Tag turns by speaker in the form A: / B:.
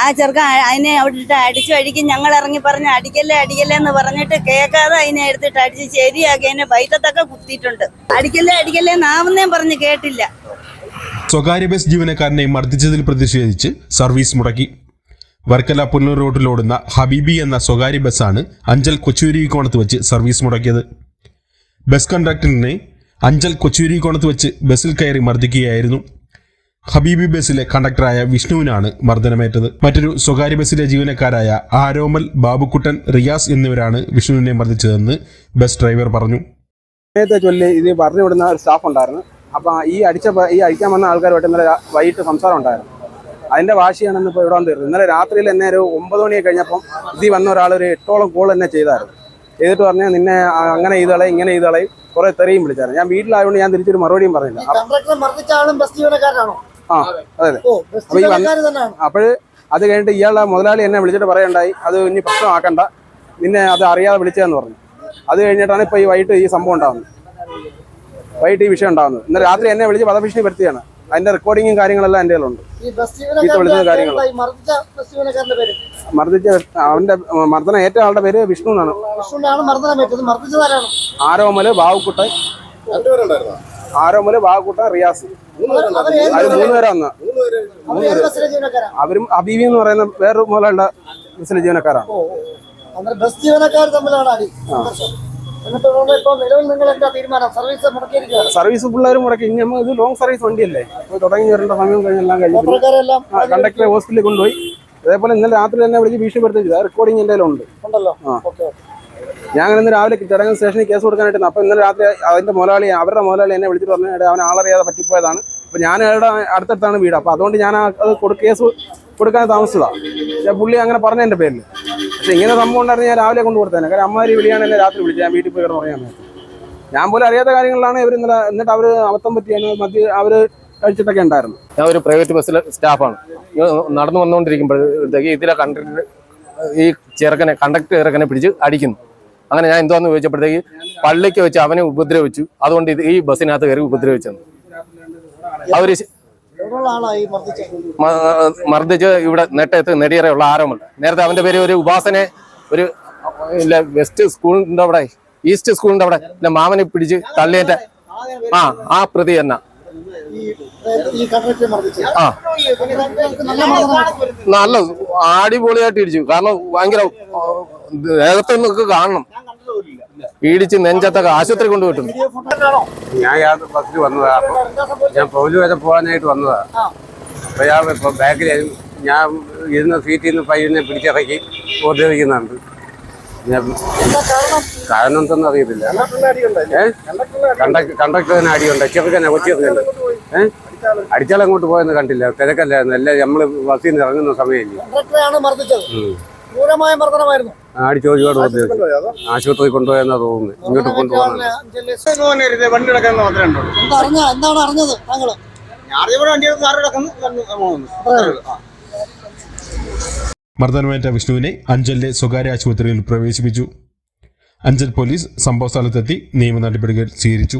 A: ആ ചെറുക്കൻ അതിനെ അതിനെ അവിടിട്ട് അടിച്ചു അടിക്കും ഞങ്ങൾ ഇറങ്ങി പറഞ്ഞ് അടിക്കല്ലേ അടിക്കല്ലേ എന്ന് പറഞ്ഞിട്ട് കേൾക്കാതെ അതിനെ എടുത്തിട്ട് അടിച്ച് ശരിയാക്കി അതിനെ വൈറ്റത്തൊക്കെ കുത്തിയിട്ടുണ്ട്. അടിക്കല്ലേ അടിക്കല്ലേ എന്നാവുന്നേം പറഞ്ഞ് കേട്ടില്ല.
B: സ്വകാര്യ ബസ് ജീവനക്കാരനെ മർദ്ദിച്ചതിൽ പ്രതിഷേധിച്ച് സർവീസ് മുടക്കി. വർക്കല പുല്ലൂർ റോഡിലോടുന്ന ഹബീബി എന്ന സ്വകാര്യ ബസ്സാണ് അഞ്ചൽ കൊച്ചുരി കോണത്ത് വെച്ച് സർവീസ് മുടക്കിയത്. ബസ് കണ്ടക്ടറിനെ അഞ്ചൽ കൊച്ചുരി കോണത്ത് വെച്ച് ബസ്സിൽ കയറി മർദ്ദിക്കുകയായിരുന്നു. ഹബീബി ബസ്സിലെ കണ്ടക്ടറായ വിഷ്ണുവിനാണ് മർദ്ദനമേറ്റത്. മറ്റൊരു സ്വകാര്യ ബസ്സിലെ ജീവനക്കാരായ ആരോമൽ ബാബുക്കുട്ടൻ റിയാസ് എന്നിവരാണ് വിഷ്ണുവിനെ മർദ്ദിച്ചതെന്ന് ബസ് ഡ്രൈവർ പറഞ്ഞു.
C: സമയത്തെ ചൊല്ലി ഇത് പറഞ്ഞു വിടുന്ന ഒരു സ്റ്റാഫ് ഉണ്ടായിരുന്നു. അപ്പോൾ ഈ അടിച്ച ഈ അടിക്കാൻ വന്ന ആൾക്കാരുമായിട്ട് ഇന്നലെ വൈകിട്ട് സംസാരം ഉണ്ടായിരുന്നു. അതിന്റെ വാശിയാണ് ഇന്നിപ്പോൾ ഇവിടെ വന്ന് തീർന്നത് ഇന്നലെ രാത്രിയിൽ എന്നെ ഒരു ഒമ്പത് മണി കഴിഞ്ഞപ്പം ഇതിൽ വന്ന ഒരാൾ ഒരു എട്ടോളം കോൾ എന്നെ ചെയ്തായിരുന്നു. ചെയ്തിട്ട് പറഞ്ഞാൽ നിന്നെ അങ്ങനെ ചെയ്തളെ ഇങ്ങനെ ചെയ്തളെ കുറെ തെറിയും വിളിച്ചായിരുന്നു. ഞാൻ വീട്ടിലായതുകൊണ്ട് ഞാൻ തിരിച്ചൊരു മറുപടിയും പറഞ്ഞില്ല. അപ്പ-
D: കണ്ടക്ടറെ മർദ്ദിച്ച ആളും ബസ് ജീവനക്കാരനാണോ
C: ആ അതെ അപ്പൊ ഈ കഴിഞ്ഞിട്ട് ഇയാളെ മുതലാളി എന്നെ വിളിച്ചിട്ട് പറയണ്ടായി അത് ഇനി പ്രശ്നമാക്കണ്ട നിന്നെ അത് അറിയാതെ വിളിച്ചതെന്ന് പറഞ്ഞു. അത് കഴിഞ്ഞിട്ടാണ് ഇപ്പൊ ഈ വൈകിട്ട് ഈ സംഭവം ഉണ്ടാവുന്നത്. വൈകിട്ട് ഈ വിഷയം ഉണ്ടാകുന്നത് ഇന്ന് രാത്രി എന്നെ വിളിച്ച് വധഭീഷണി വരുത്തിയാണ് അതിന്റെ റെക്കോർഡിങ്ങും കാര്യങ്ങളെല്ലാം എന്റെ കയ്യിലുണ്ട്. കാര്യങ്ങൾ.
D: മർദ്ദിച്ച
C: അവന്റെ മർദ്ദനം ഏറ്റ ആളുടെ പേര് വിഷ്ണു എന്നാണ് ആരോമൽ ബാവുക്കുട്ടൻ. ആരോമൽ ബാവുക്കുട്ടൻ റിയാസ്. മൂന്ന് പേരാ
D: ജീവനക്കാരാണ്
C: അവരും അബീബി എന്ന് പറയുന്ന വേറൊരു മുതലുള്ള ബസ്സിലെ ജീവനക്കാരാണ്
D: ബസ് ജീവനക്കാർ തമ്മിലാണ് അടി. സർവീസ്
C: പിള്ളേർ മുടക്കി. ഇനി നമ്മൾ ഇത് ലോങ് സർവീസ് വണ്ടിയല്ലേ? തുടങ്ങി വരേണ്ട സമയം കഴിഞ്ഞെല്ലാം കഴിഞ്ഞു കണ്ടക്ടറെ ഹോസ്പിറ്റലിൽ കൊണ്ടുപോയി. അതേപോലെ ഇന്നലെ രാത്രി തന്നെ വിളിച്ച് ഭീഷണിപ്പെടുത്തി റെക്കോർഡിംഗ് എന്റെ ഉണ്ട്
D: ഉണ്ടല്ലോ.
C: ഞാൻ ഇന്ന് രാവിലെ ചടങ്ങ് സ്റ്റേഷനിൽ കേസ് കൊടുക്കാനായിട്ട് അപ്പോൾ ഇന്നലെ രാത്രി അതിന്റെ മുതലാളി അവരുടെ മുതലാളി എന്നെ വിളിച്ചിട്ട് പറഞ്ഞു "എടാ, അവൻ ആളറിയാതെ പറ്റിപ്പോയതാണ്. അപ്പോൾ ഞാൻ അവിടെ അടുത്തടുത്താണ് വീട്. അപ്പോൾ അതുകൊണ്ട് ഞാൻ അത് കേസ് കൊടുക്കാൻ താമസിച്ചതാണ് പുള്ളി അങ്ങനെ പറഞ്ഞ എന്റെ പേരിൽ പക്ഷേ ഇങ്ങനെ സംഭവം ഉണ്ടായിരുന്നു ഞാൻ രാവിലെ കൊണ്ട് കൊടുത്തേനെ കാരണം അമ്മമാരി വിളിയാണ് എന്നെ രാത്രി വിളിച്ചത്. ഞാൻ വീട്ടിൽ പോയി പറയാൻ ഞാൻ പോലും അറിയാത്ത കാര്യങ്ങളിലാണ് ഇവർ ഇന്നലെ എന്നിട്ട് അവർ അബദ്ധം പറ്റിയാണ് മധ്യ അവർ കഴിച്ചിട്ടൊക്കെ ഉണ്ടായിരുന്നു.
E: ഞാൻ ഒരു പ്രൈവറ്റ് ബസ്സിലെ സ്റ്റാഫാണ്. നടന്നു വന്നുകൊണ്ടിരിക്കുമ്പോഴത്തേക്ക് ഇതിലെ കണ്ടക്ടർ ഈ ചെറുക്കനെ കണ്ടക്ടർ ചെറുക്കനെ പിടിച്ച് അടിക്കുന്നു. അങ്ങനെ ഞാൻ എന്തോന്ന് ചോദിച്ചപ്പോഴത്തേക്ക് പള്ളിക്ക് വെച്ച് അവനെ ഉപദ്രവിച്ചു. അതുകൊണ്ട് ഇത് ഈ ബസ്സിനകത്ത് കയറി ഉപദ്രവിച്ചെന്ന്. അവർ മർദ്ദിച്ച് ഇവിടെ നെട്ടയത്ത് നെടിയറയുള്ള ആരോമൽ നേരത്തെ അവന്റെ പേര് ഒരു ഉപാസനെ ഒരു ഇല്ല വെസ്റ്റ് സ്കൂളിന്റെ അവിടെ ഈസ്റ്റ് സ്കൂളിന്റെ അവിടെ ഇല്ല മാമനെ പിടിച്ച് തള്ളിയേറ്റ ആ ആ പ്രതി
D: മർദ്ദിച്ചത്
E: ആ.
D: നല്ല
E: അടിപൊളിയായിട്ട് ഇടിച്ചു. കാരണം ഭയങ്കര ആ, ദേഹത്ത് നിന്നൊക്കെ കാണണം പീഡിച്ച് നെഞ്ചത്തൊക്കെ ആശുപത്രി
D: കൊണ്ടുപോയി
C: ഞാൻ യാത്ര ബസ്സിൽ വന്നതാ.
D: അപ്പൊ
C: ഞാൻ പൗൽ വരെ പോകാനായിട്ട് വന്നതാ.
D: അപ്പൊ
C: അപ്പോൾ ഞാൻ ഇപ്പൊ ബാക്കിൽ ഞാൻ ഇരുന്ന സീറ്റിൽ നിന്ന് പയ്യനെ പിടിച്ചിറക്കി
D: എന്താ കാരണം?
C: എന്തെന്ന് അറിയത്തില്ല. കണ്ടക്ടറിന് അടിയുണ്ട് ചെറുക്കനെ കൊച്ചി ഏഹ് അടിച്ചാൽ അങ്ങോട്ട് പോയെന്ന് കണ്ടില്ല. തിരക്കല്ലായിരുന്നു. എല്ലാം നമ്മൾ ബസ്സിൽ നിന്ന് ഇറങ്ങുന്ന സമയമില്ല?
D: ക്രൂരമായ മർദ്ദനമായിരുന്നു.
C: അടിച്ച് ആശുപത്രി കൊണ്ടുപോയെന്നാ തോന്നുന്നത് ഇങ്ങോട്ട് കൊണ്ടുപോകാൻ
F: വണ്ടി കിടക്കുന്ന മാത്രമേ ഉള്ളൂ
D: എന്താ അറിഞ്ഞ എന്താണ് അറിഞ്ഞത്
F: കിടക്കുന്നു
B: മർദ്ദനമേറ്റ വിഷ്ണുവിനെ അഞ്ചലിലെ സ്വകാര്യ ആശുപത്രിയിൽ പ്രവേശിപ്പിച്ചു. അഞ്ചൽ പോലീസ് സംഭവ സ്ഥലത്തെത്തി നിയമ നടപടികൾ സ്വീകരിച്ചു.